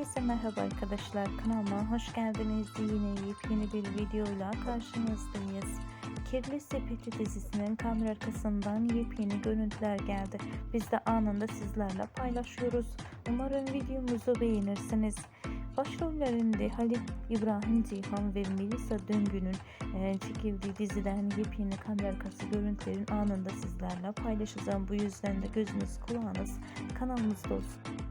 Herkese merhaba arkadaşlar kanalıma hoş geldiniz. Yine yepyeni bir videoyla karşınızdayız. Kirli Sepeti dizisinin kamera arkasından yepyeni görüntüler geldi. Biz de anında sizlerle paylaşıyoruz. Umarım videomuzu beğenirsiniz. Başrollerinde Halil İbrahim Ceyhan ve Melisa Döngü'nün e, çekildiği diziden yepyeni kamera arkası görüntülerin anında sizlerle paylaşacağım. Bu yüzden de gözünüz kulağınız kanalımızda olsun.